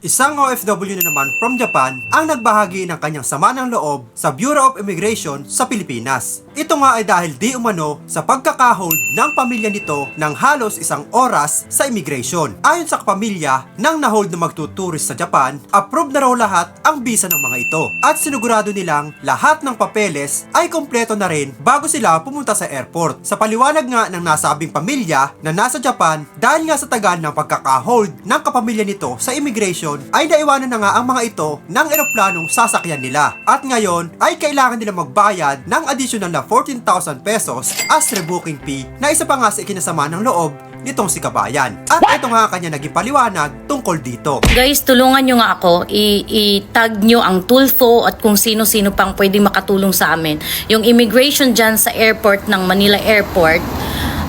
Isang OFW na naman from Japan ang nagbahagi ng kanyang sama ng loob sa Bureau of Immigration sa Pilipinas. Ito nga ay dahil di umano sa pagkakahold ng pamilya nito ng halos isang oras sa immigration. Ayon sa kapamilya, nang nahold na magtuturist sa Japan, approved na raw lahat ang visa ng mga ito. At sinigurado nilang lahat ng papeles ay kompleto na rin bago sila pumunta sa airport. Sa paliwanag nga ng nasabing pamilya na nasa Japan dahil nga sa tagal ng pagkakahold ng kapamilya nito sa immigration ay naiwanan na nga ang mga ito ng eroplanong sasakyan nila. At ngayon ay kailangan nila magbayad ng additional na 14,000 pesos as rebooking fee na isa pa nga sa ikinasama ng loob nitong si Kabayan. At ito nga kanya naging paliwanag tungkol dito. Guys, tulungan nyo nga ako. I-tag nyo ang Tulfo at kung sino-sino pang pwede makatulong sa amin. Yung immigration dyan sa airport ng Manila Airport,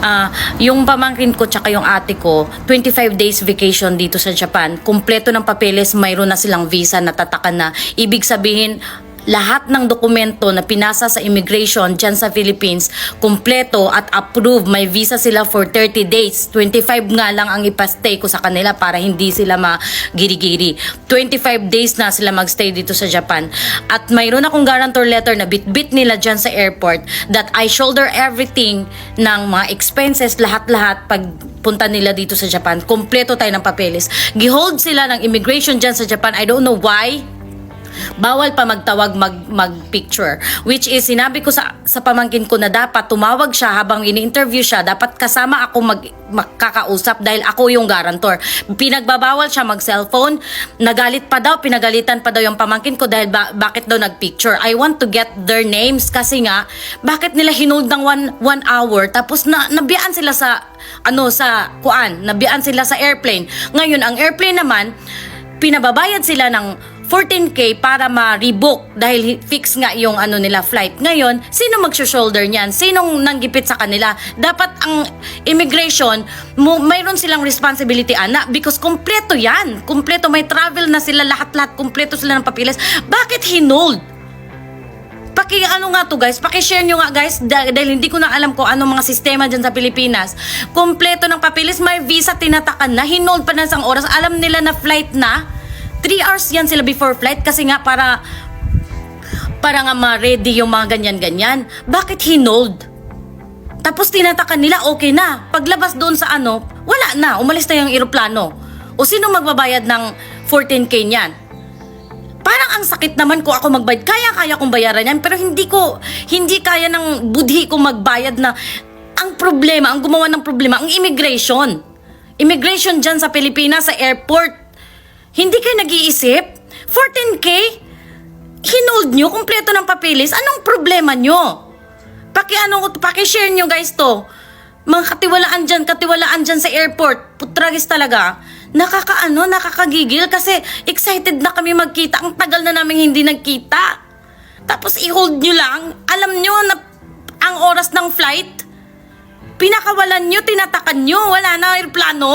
ah, yung pamangkin ko tsaka yung ate ko, 25 days vacation dito sa Japan. Kumpleto ng papeles, mayroon na silang visa, natatakan na. Ibig sabihin, lahat ng dokumento na pinasa sa immigration dyan sa Philippines, kumpleto at approved. May visa sila for 30 days. 25 nga lang ang ipastay ko sa kanila para hindi sila magiri-giri. 25 days na sila magstay dito sa Japan. At mayroon akong guarantor letter na bit-bit nila dyan sa airport that I shoulder everything ng mga expenses, lahat-lahat pag punta nila dito sa Japan. Kompleto tayo ng papeles. Gihold sila ng immigration dyan sa Japan. I don't know why bawal pa magtawag mag mag-picture which is sinabi ko sa sa pamangkin ko na dapat tumawag siya habang ini-interview siya. Dapat kasama ako mag makakausap dahil ako yung garantor pinagbabawal siya mag cellphone nagalit pa daw pinagalitan pa daw yung pamangkin ko dahil ba- bakit daw nag-picture? I want to get their names kasi nga bakit nila hinold ng one, one hour? Tapos na nabiyaan sila sa ano sa kuan nabiyaan sila sa airplane. Ngayon ang airplane naman pinababayad sila ng 14k para ma-rebook dahil hi- fix nga yung ano nila flight. Ngayon, sino mag-shoulder niyan? Sinong nanggipit sa kanila? Dapat ang immigration, mayroon silang responsibility ana because kompleto yan. Kompleto may travel na sila lahat-lahat, kompleto sila ng papilis. Bakit hinold? Paki ano nga to guys, paki-share nyo nga guys dah- dahil hindi ko na alam kung anong mga sistema dyan sa Pilipinas. Kompleto ng papilis, may visa tinatakan na, hinold pa na isang oras. Alam nila na flight na. 3 hours yan sila before flight kasi nga para para nga ma-ready yung mga ganyan-ganyan. Bakit hinold? Tapos tinatakan nila, okay na. Paglabas doon sa ano, wala na. Umalis na yung eroplano. O sino magbabayad ng 14K niyan? Parang ang sakit naman ko ako magbayad. Kaya-kaya kong bayaran yan, pero hindi ko, hindi kaya ng budhi ko magbayad na ang problema, ang gumawa ng problema, ang immigration. Immigration dyan sa Pilipinas, sa airport. Hindi kayo nag-iisip? 14K? Hinold nyo, kumpleto ng papilis. Anong problema nyo? Paki ano, paki-share nyo guys to. Mga katiwalaan dyan, katiwalaan dyan sa airport. Putragis talaga. Nakakaano, nakakagigil kasi excited na kami magkita. Ang tagal na namin hindi nagkita. Tapos i-hold nyo lang. Alam nyo na ang oras ng flight. Pinakawalan nyo, tinatakan nyo. Wala na aeroplano.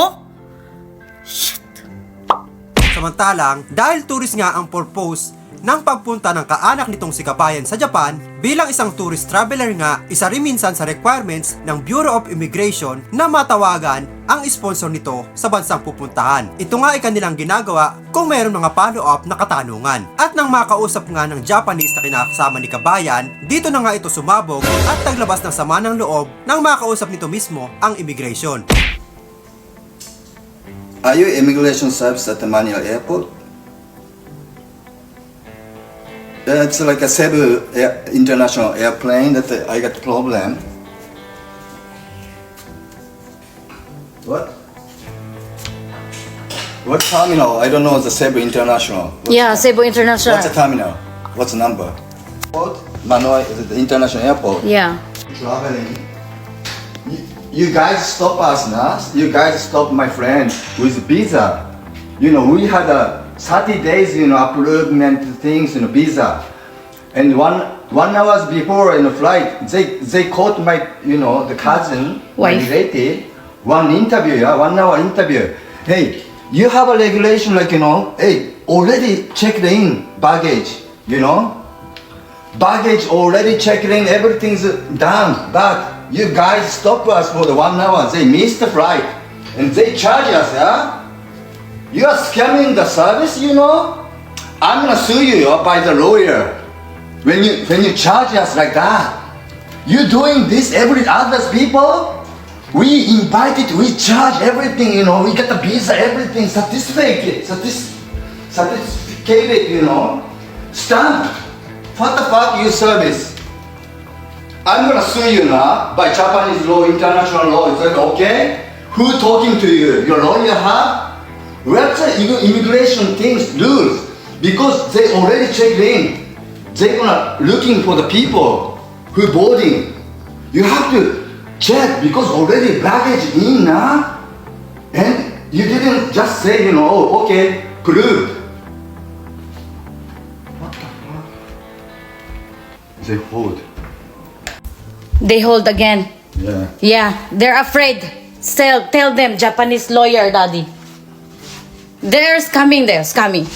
Samantalang, dahil tourist nga ang purpose ng pagpunta ng kaanak nitong si Kabayan sa Japan, bilang isang tourist traveler nga, isa rin minsan sa requirements ng Bureau of Immigration na matawagan ang sponsor nito sa bansang pupuntahan. Ito nga ay kanilang ginagawa kung meron mga follow-up na katanungan. At nang makausap nga ng Japanese na kinakasama ni Kabayan, dito na nga ito sumabog at naglabas ng sama ng loob nang makausap nito mismo ang immigration. Are you immigration service at the Manila airport? It's like a Cebu air, international airplane that I got problem. What? What terminal? I don't know the Cebu International. What's Yeah, Cebu International. What's the terminal? What's the number? What? Manila is the international airport. Yeah. traveling. You, guys stop us now. You guys stop my friend with visa. You know, we had a 30 days, you know, approvement things, you know, visa. And one one hours before in the flight, they they caught my, you know, the cousin, my Wife. relative, one interview, yeah, one hour interview. Hey, you have a regulation like, you know, hey, already checked in baggage, you know? baggage already checked in, everything's done. But you guys stop us for the one hour. They missed the flight and they charge us, yeah? You are scamming the service, you know? I'm gonna sue you by the lawyer. When you when you charge us like that, you doing this every other people? We invited, we charge everything, you know, we get the visa, everything, certificate, certis- certificate, you know, stamp. What the fuck you service? I'm gonna sue you now by Japanese law, international law. Is that okay? Who talking to you? Your lawyer, huh? What's the immigration things rules? Because they already checked in. They gonna looking for the people who boarding. You have to check because already baggage in now. And you didn't just say, you know, oh, okay, approved. What the fuck? They hold. They hold again. Yeah. Yeah, they're afraid. Tell, tell them, Japanese lawyer, daddy. There's coming, there's coming.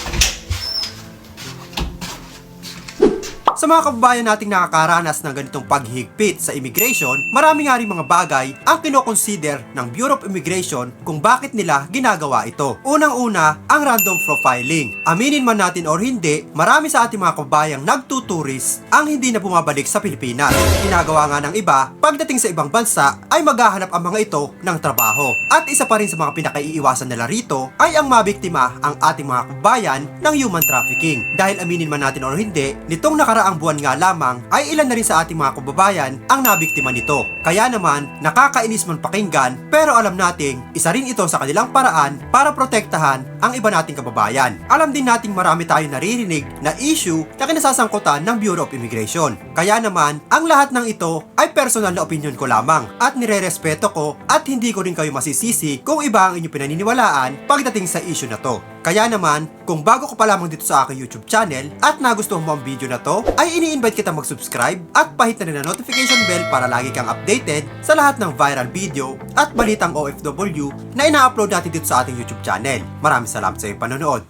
Sa mga kababayan nating nakakaranas ng ganitong paghigpit sa immigration, marami nga rin mga bagay ang kinoconsider ng Bureau of Immigration kung bakit nila ginagawa ito. Unang-una, ang random profiling. Aminin man natin or hindi, marami sa ating mga kababayang nagtuturis ang hindi na bumabalik sa Pilipinas. Ginagawa nga ng iba, pagdating sa ibang bansa ay maghahanap ang mga ito ng trabaho. At isa pa rin sa mga pinakaiiwasan nila rito ay ang mabiktima ang ating mga kababayan ng human trafficking. Dahil aminin man natin or hindi, nitong nakaraang buwan nga lamang ay ilan na rin sa ating mga kababayan ang nabiktima nito. Kaya naman, nakakainis man pakinggan pero alam nating isa rin ito sa kanilang paraan para protektahan ang iba nating kababayan. Alam din nating marami tayong naririnig na issue na kinasasangkutan ng Bureau of Immigration. Kaya naman, ang lahat ng ito ay personal na opinion ko lamang at nire-respeto ko at hindi ko rin kayo masisisi kung iba ang inyong pinaniniwalaan pagdating sa issue na to. Kaya naman, kung bago ka pa lamang dito sa aking YouTube channel at nagustuhan mo ang video na to, ay ini-invite kita mag-subscribe at pahit na rin ang notification bell para lagi kang updated sa lahat ng viral video at balitang OFW na ina-upload natin dito sa ating YouTube channel. Maraming salamat sa iyong panonood.